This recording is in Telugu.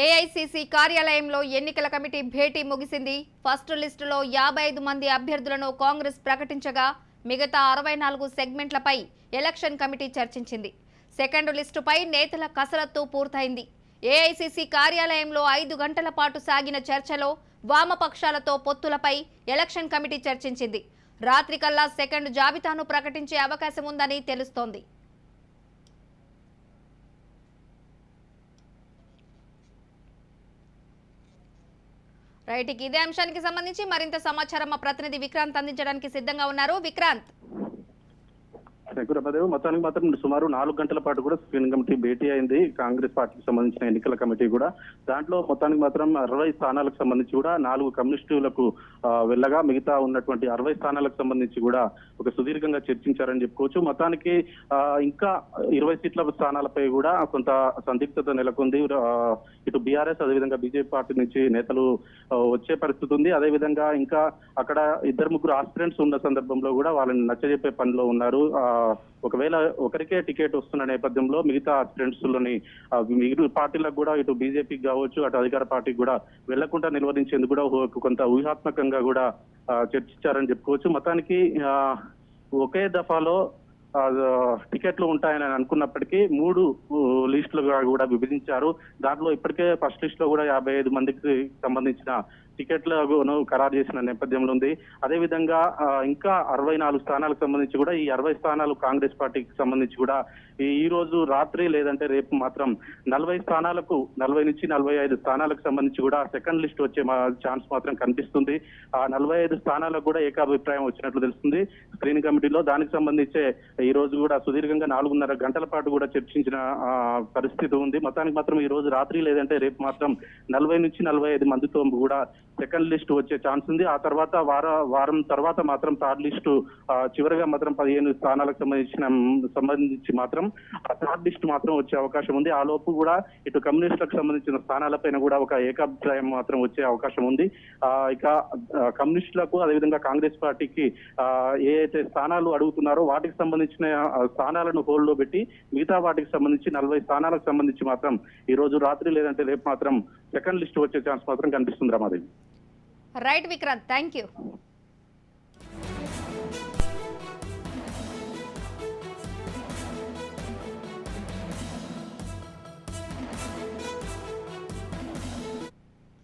ఏఐసిసి కార్యాలయంలో ఎన్నికల కమిటీ భేటీ ముగిసింది. ఫస్ట్ లిస్టులో యాభై ఐదు మంది అభ్యర్థులను కాంగ్రెస్ ప్రకటించగా మిగతా అరవై నాలుగు సెగ్మెంట్లపై ఎలక్షన్ కమిటీ చర్చించింది. సెకండ్ లిస్టుపై నేతల కసరత్తు పూర్తయింది. ఏఐసిసి కార్యాలయంలో ఐదు గంటల పాటు సాగిన చర్చలో వామపక్షాలతో పొత్తులపై ఎలక్షన్ కమిటీ చర్చించింది. రాత్రికల్లా సెకండ్ జాబితాను ప్రకటించే అవకాశం ఉందని తెలుస్తోంది. రైట్ ఇదే అంశానికి సంబంధించి మరింత సమాచారం మా ప్రతినిధి విక్రాంత్ అందించడానికి సిద్ధంగా ఉన్నారు. విక్రాంత్. శంకురపదేవ్ మొత్తానికి మాత్రం సుమారు నాలుగు గంటల పాటు కూడా స్క్రీనింగ్ కమిటీ భేటీ అయింది. కాంగ్రెస్ పార్టీకి సంబంధించిన ఎన్నికల కమిటీ కూడా. దాంట్లో మొత్తానికి మాత్రం అరవై స్థానాలకు సంబంధించి కూడా నాలుగు కమ్యూనిస్టులకు వెళ్ళగా మిగతా ఉన్నటువంటి అరవై స్థానాలకు సంబంధించి కూడా ఒక సుదీర్ఘంగా చర్చించారని చెప్పుకోవచ్చు. మొత్తానికి ఇంకా ఇరవై సీట్ల స్థానాలపై కూడా కొంత సందిగ్ధత నెలకొంది. ఇటు బీఆర్ఎస్ అదేవిధంగా బీజేపీ పార్టీ నుంచి నేతలు వచ్చే పరిస్థితి ఉంది. అదేవిధంగా ఇంకా అక్కడ ఇద్దరు ముగ్గురు ఆస్పిరెంట్స్ ఉన్న సందర్భంలో కూడా వాళ్ళని నచ్చజెప్పే పనిలో ఉన్నారు. ఆ, ఒకవేళ ఒకరికే టికెట్ వస్తున్న నేపథ్యంలో మిగతా ఫ్రెండ్స్లోని మిగిలిన పార్టీలకు కూడా ఇటు బీజేపీకి కావచ్చు అటు అధికార పార్టీకి కూడా వెళ్ళకుండా నిలువరించేందుకు కూడా కొంత ఊహాత్మకంగా కూడా చర్చించారని చెప్పుకోవచ్చు. మొత్తానికి ఒకే దఫాలో టికెట్లు ఉంటాయని అనుకున్నప్పటికీ మూడు లిస్టులుగా కూడా విభజించారు. దాంట్లో ఇప్పటికే ఫస్ట్ లిస్ట్లో కూడా యాభై ఐదు మందికి సంబంధించిన టికెట్లను ఖరారు చేసిన నేపథ్యంలో ఉంది. అదేవిధంగా ఇంకా అరవై నాలుగు స్థానాలకు సంబంధించి కూడా ఈ అరవై స్థానాలు కాంగ్రెస్ పార్టీకి సంబంధించి కూడా ఈ రోజు రాత్రి లేదంటే రేపు మాత్రం నలభై స్థానాలకు నలభై నుంచి నలభై ఐదు స్థానాలకు సంబంధించి కూడా సెకండ్ లిస్ట్ వచ్చే మా ఛాన్స్ మాత్రం కనిపిస్తుంది. ఆ నలభై ఐదు స్థానాలకు కూడా ఏకాభిప్రాయం వచ్చినట్లు తెలుస్తుంది. స్క్రీనింగ్ కమిటీలో దానికి సంబంధించే ఈ రోజు కూడా సుదీర్ఘంగా నాలుగున్నర గంటల పాటు కూడా చర్చించిన పరిస్థితి ఉంది. మొత్తానికి మాత్రం ఈ రోజు రాత్రి లేదంటే రేపు మాత్రం నలభై నుంచి నలభై ఐదు మందితో కూడా సెకండ్ లిస్ట్ వచ్చే ఛాన్స్ ఉంది. ఆ తర్వాత వార వారం తర్వాత మాత్రం థర్డ్ లిస్ట్ చివరిగా మాత్రం పదిహేను స్థానాలకు సంబంధించిన సంబంధించి మాత్రం ఆ థర్డ్ లిస్ట్ మాత్రం వచ్చే అవకాశం ఉంది. ఆ లోపు కూడా ఇటు కమ్యూనిస్టులకు సంబంధించిన స్థానాలపైన కూడా ఒక ఏకాభిప్రాయం మాత్రం వచ్చే అవకాశం ఉంది. ఇక కమ్యూనిస్టులకు అదేవిధంగా కాంగ్రెస్ పార్టీకి ఏ అయితే స్థానాలు అడుగుతున్నారో వాటికి సంబంధించిన స్థానాలను హోల్డ్లో పెట్టి మిగతా వాటికి సంబంధించి నలభై స్థానాలకు సంబంధించి మాత్రం ఈ రోజు రాత్రి లేదంటే రేపు మాత్రం సెకండ్ లిస్ట్ వచ్చే ఛాన్స్ మాత్రం కనిపిస్తుంది Ramadevi. Right Vikrant thank you